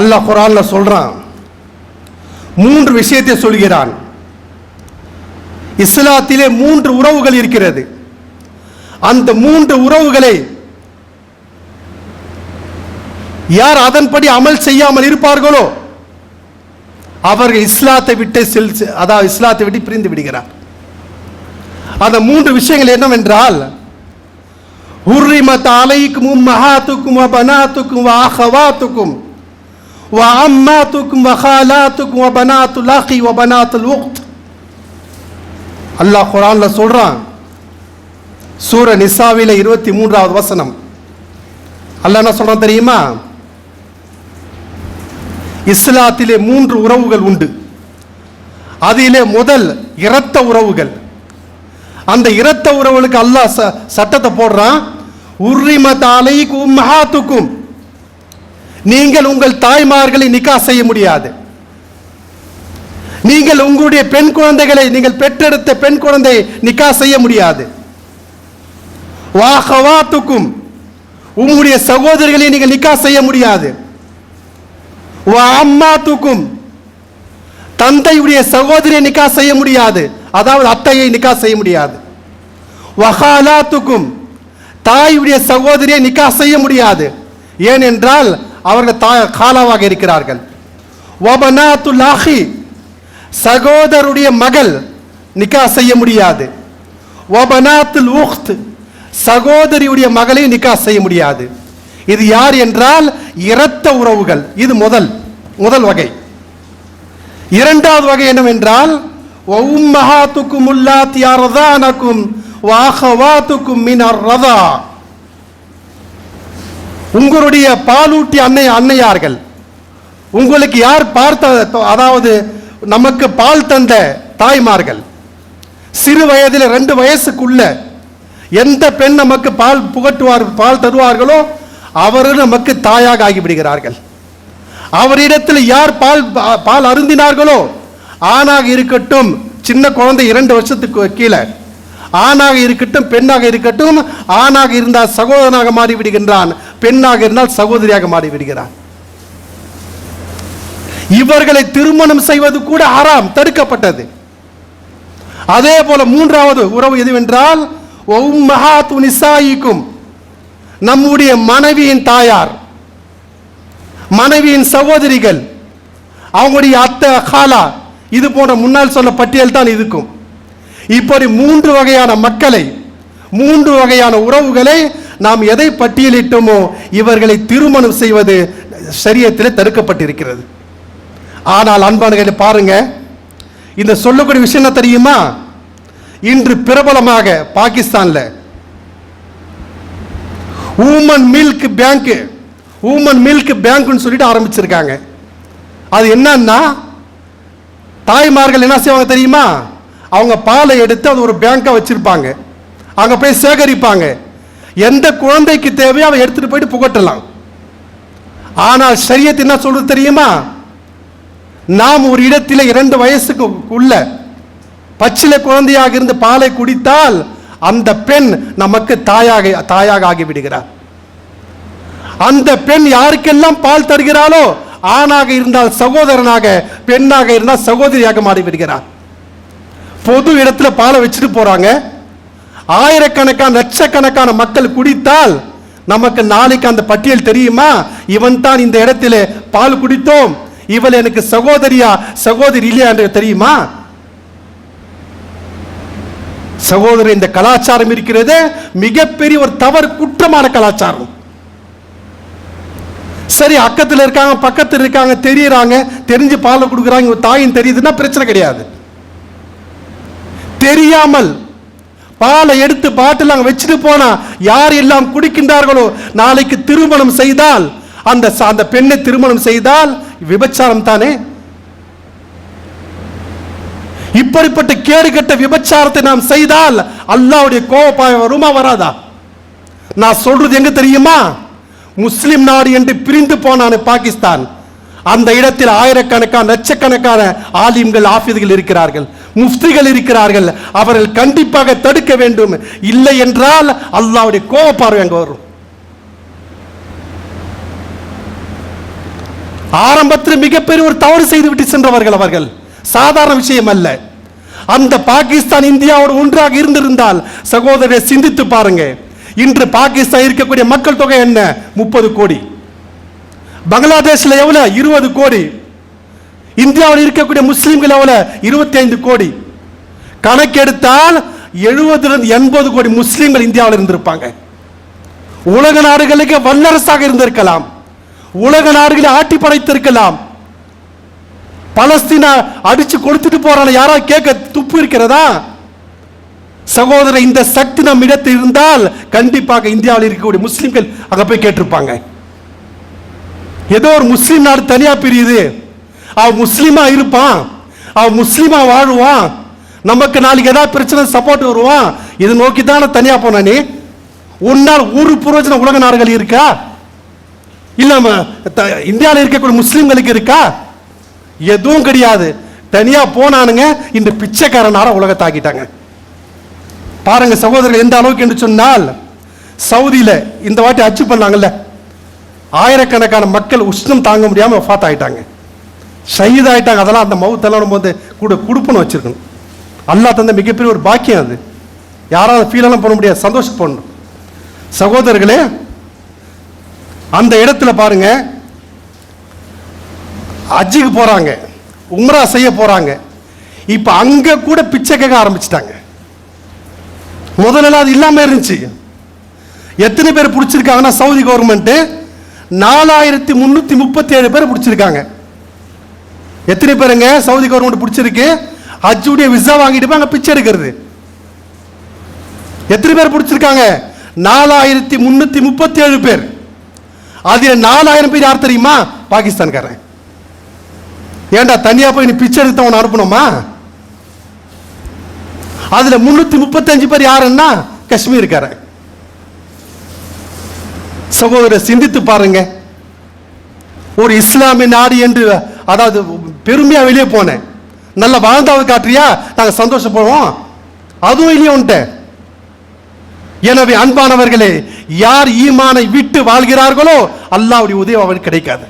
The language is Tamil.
அல்லாஹ் குரான்ல சொல்றான். மூன்று விஷயத்தை சொல்கிறான். இஸ்லாத்திலே மூன்று உறவுகள் இருக்கிறது. அந்த மூன்று உறவுகளை யார் அதன்படி அமல் செய்யாமல் இருப்பார்களோ அவர்கள் இஸ்லாத்தை விட்டு செல் அதாவது இஸ்லாத்தை விட்டு பிரிந்து விடுகிறார். அந்த மூன்று விஷயங்கள் என்னவென்றால் ஹுர்ரிமத் அலைக்கும் மஹாத்துக்கும் வபனாத்துக்கும் வஅஹவாத்துக்கும் وعماتكم وخالاتكم وبنات الاخ وبنات الاخت அல்லாஹ் குரான்ல சொல்றான் சூர நிசாவில இருபத்தி மூன்றாவது வசனம் அல்லாஹ் என்ன சொல்றான் தெரியுமா இஸ்லாத்திலே மூன்று உறவுகள் உண்டு அதிலே முதல் இரத்த உறவுகள் அந்த இரத்த உறவுகளுக்கு அல்லாஹ் ச- சட்டத்தை போடுறான் உர்ரிமத் அலைக்கும் உம்மஹாத்துக்கும் நீங்கள் உங்கள் தாய்மார்களை நிக்கா செய்ய முடியாது. நீங்கள் உங்களுடைய பெண் குழந்தைகளை நீங்கள் பெற்றெடுத்த பெண் குழந்தையை நிக்கா செய்ய முடியாது. வாஹவாத்துக்கும் உங்களுடைய சகோதரிகளை நீங்கள் நிக்கா செய்ய முடியாது. வா அம்மாத்துக்கும் தந்தையுடைய சகோதரியை நிக்கா செய்ய முடியாது. அதாவது அத்தையை நிக்கா செய்ய முடியாது. வஹாலாத்துக்கும் தாயுடைய சகோதரியை நிக்கா செய்ய முடியாது. ஏனென்றால் அவர்கள் தா காலாவாக இருக்கிறார்கள். வபனாத்துல் ஆஹி சகோதருடைய மகள் நிக்கா செய்ய முடியாது. வபனாத்துல் உஹ்த் சகோதரியுடைய மகளை நிக்கா செய்ய முடியாது. இது யார் என்றால் இரத்த உறவுகள். இது முதல் முதல் வகை. இரண்டாவது வகை என்னவென்றால் உம்மஹாத்துக்கும் உல்லாத்தி அர்தானக்கும் வாஹவாத்துக்கும் மினர் ரதா உங்களுடைய பாலூட்டி அன்னை அன்னையார்கள். உங்களுக்கு யார் பார்த்த அதாவது நமக்கு பால் தந்த தாய்மார்கள். சிறு வயதில் ரெண்டு வயசுக்குள்ள எந்த பெண் நமக்கு பால் புகட்டுவார் பால் தருவார்களோ அவர் நமக்கு தாயாக ஆகிவிடுகிறார்கள். அவரிடத்தில் யார் பால் பால் அருந்தினார்களோ ஆணாக இருக்கட்டும் சின்ன குழந்தை இரண்டு வருஷத்துக்கு கீழே ஆணாக இருக்கட்டும் பெண்ணாக இருக்கட்டும் ஆணாக இருந்தால் சகோதரனாக மாறிவிடுகின்றான். பெண்ணாக இருந்தால் சகோதரியாக மாறிவிடுகிறார். இவர்களை திருமணம் செய்வது கூட ஆறாம் தடுக்கப்பட்டது. அதே போல மூன்றாவது உறவு எதுவென்றால் நிசாயிக்கும். நம்முடைய மனைவியின் தாயார் மனைவியின் சகோதரிகள் அவங்களுடைய அத்தை காலா இது போன்ற முன்னால் சொல்ல பட்டியல் தான் இருக்கும். இப்படி மூன்று வகையான மக்களை மூன்று வகையான உறவுகளை நாம் எதை பட்டியலிட்டோமோ இவர்களை திருமணம் செய்வது சரியத்தில் தடுக்கப்பட்டிருக்கிறது. ஆனால் அன்பானுகளை பாருங்க இந்த சொல்லக்கூடிய விஷயம் என்ன தெரியுமா? இன்று பிரபலமாக பாகிஸ்தான்ல woman milk bank woman milk பேங்க்னு சொல்லிட்டு ஆரம்பிச்சிருக்காங்க. அது என்னன்னா தாய்மார்கள் என்ன செய்வாங்க தெரியுமா? அவங்க பாலை எடுத்து அது ஒரு பேங்காக வச்சிருப்பாங்க. அங்கே போய் சேகரிப்பாங்க. எந்த குழந்தைக்கு தேவையோ அவன் எடுத்துகிட்டு போயிட்டு புகட்டலாம். ஆனால் சரியத்து என்ன சொல்றது தெரியுமா? நாம் ஒரு இடத்தில் இரண்டு வயசுக்கு உள்ள பச்சில குழந்தையாக இருந்து பாலை குடித்தால் அந்த பெண் நமக்கு தாயாக தாயாக ஆகிவிடுகிறார். அந்த பெண் யாருக்கெல்லாம் பால் தருகிறாளோ ஆணாக இருந்தால் சகோதரனாக பெண்ணாக இருந்தால் சகோதரியாக மாறிவிடுகிறார். பொது இடத்துல பாலை வச்சுட்டு போறாங்க. ஆயிரக்கணக்கான லட்சக்கணக்கான மக்கள் குடித்தால் நமக்கு நாளைக்கு அந்த பட்டியல் தெரியுமா? இவன் தான் இந்த இடத்துல பால் குடித்தோம். இவள் எனக்கு சகோதரியா சகோதரி இல்லையா என்று தெரியுமா? சகோதரர் இந்த கலாச்சாரம் இருக்கிறது. மிகப்பெரிய ஒரு தவறு குற்றமான கலாச்சாரம். சரி அக்கத்தில் இருக்காங்க பக்கத்தில் இருக்காங்க தெரியறாங்க தெரிஞ்சு பாலை கொடுக்குறாங்க தாயின் தெரியுதுன்னா பிரச்சனை கிடையாது. தெரியாமல் பாலை எடுத்து பாட்டில் அங்கே வச்சுட்டு போனா யார் எல்லாம் குடிக்கின்றார்களோ நாளைக்கு திருமணம் செய்தால் அந்த அந்த பெண்ணை திருமணம் செய்தால் விபச்சாரம் தானே? இப்படிப்பட்ட கேடுகட்ட விபச்சாரத்தை நாம் செய்தால் அல்லாவுடைய கோபப்பாய வருமா வராதா? நான் சொல்றது எங்க தெரியுமா? முஸ்லிம் நாடு என்று பிரிந்து போனான பாகிஸ்தான். அந்த இடத்தில் ஆயிரக்கணக்கான லட்சக்கணக்கான ஆலிம்கள் ஆஃபீதுகள் இருக்கிறார்கள். முஃப்திகள் இருக்கிறார்கள். அவர்கள் கண்டிப்பாக தடுக்க வேண்டும். இல்லை என்றால் அல்லாஹ்வுடைய கோபப்பார்வை அங்கே வரும். ஆரம்பத்தில் மிகப்பெரிய ஒரு தவறு செய்து விட்டு சென்றவர்கள் அவர்கள். சாதாரண விஷயம் அல்ல. அந்த பாகிஸ்தான் இந்தியாவோடு ஒன்றாக இருந்திருந்தால் சகோதரரை சிந்தித்து பாருங்க இன்று பாகிஸ்தான் இருக்கக்கூடிய மக்கள் தொகை என்ன? முப்பது கோடி. பங்களாதேஷ்ல எவ்வளவு? இருபது கோடி. இந்தியாவில் இருக்கக்கூடிய முஸ்லீம்கள் எவ்வளோ இருபத்தி ஐந்து கோடி. கணக்கெடுத்தால் எழுபதுலேருந்து எண்பது கோடி முஸ்லீம்கள் இந்தியாவில் இருந்திருப்பாங்க. உலக நாடுகளுக்கு வல்லரசாக இருந்திருக்கலாம். உலக நாடுகளை ஆட்டி படைத்திருக்கலாம். பலஸ்தீனா அடிச்சு கொடுத்துட்டு போறான யாராவது கேட்க துப்பு இருக்கிறதா? சகோதரர் இந்த சக்தி நம் இடத்தில் இருந்தால் கண்டிப்பாக இந்தியாவில் இருக்கக்கூடிய முஸ்லீம்கள் அங்கே போய் கேட்டிருப்பாங்க. ஏதோ ஒரு முஸ்லீம் நாடு தனியாக பிரியுது. அவன் முஸ்லீமா இருப்பான். அவன் முஸ்லீமா வாழுவான். நமக்கு நாளைக்கு ஏதாவது பிரச்சனை சப்போர்ட் வருவான். இது நோக்கி தானே தனியா போன நீ? உன்னால் ஒரு புரோஜன உலக நாடுகள் இருக்கா? இல்ல இந்தியாவில் இருக்கக்கூடிய முஸ்லீம்களுக்கு இருக்கா? எதுவும் கிடையாது. தனியா போனானுங்க இந்த பிச்சைக்காரனார உலகத்தாக்கிட்டாங்க பாருங்க சகோதரர்கள் எந்த அளவுக்கு என்று சொன்னால் சவுதியில் இந்த வாட்டி அச்சு பண்ணாங்கல்ல. ஆயிரக்கணக்கான மக்கள் உஷ்ணம் தாங்க முடியாமல் ஃபாத் ஆகிட்டாங்க சைதாயிட்டாங்க ஆயிட்டாங்க அதெல்லாம் அந்த மவுத்தெல்லாம் போது கூட கொடுப்புன்னு வச்சிருக்கணும். அல்லாஹ் தந்த மிகப்பெரிய ஒரு பாக்கியம் அது. யாராவது ஃபீலெல்லாம் பண்ண முடியாது. சந்தோஷப்படணும் சகோதரர்களே அந்த இடத்துல பாருங்க. அஜிக்கு போறாங்க. உம்ரா செய்ய போறாங்க. இப்போ அங்க கூட பிச்சை கேட்க ஆரம்பிச்சிட்டாங்க. முதல்ல அது இல்லாமல் இருந்துச்சு. எத்தனை பேர் பிடிச்சிருக்காங்கன்னா சவுதி கவர்மெண்ட் நாலாயிரத்தி முன்னூத்தி முப்பத்தி ஏழு பேர் பிடிச்சிருக்காங்க. எத்தனை பேருங்க? சவுதி கவர்மெண்ட் பிடிச்சிருக்கு. ஹஜ்ஜுடைய விசா வாங்கிட்டு போய் அங்க பிச்சை எடுக்கிறது. எத்தனை பேர் பிடிச்சிருக்காங்க? நாலாயிரத்தி முன்னூத்தி முப்பத்தி ஏழு பேர். அதில் நாலாயிரம் பேர் யார் தெரியுமா? பாகிஸ்தான்காரன். ஏன்டா தனியா போய் நீ பிச்சை எடுத்து அவனை அனுப்பணுமா? அதுல முன்னூத்தி முப்பத்தஞ்சு பேர் யாருன்னா? காஷ்மீர்காரன். சகோதரர் சிந்தித்து பாருங்க. ஒரு இஸ்லாமிய நாடு என்று அதாவது பெருமையாக வெளியே போனேன். நல்ல வாழ்ந்தாவது காட்டுறியா நாங்கள் சந்தோஷப்படுவோம். அதுவும் இல்லையே உன்ட்ட எனவே அன்பானவர்களே யார் ஈமானை விட்டு வாழ்கிறார்களோ அல்லாவுடைய உதவி அவருக்கு கிடைக்காது.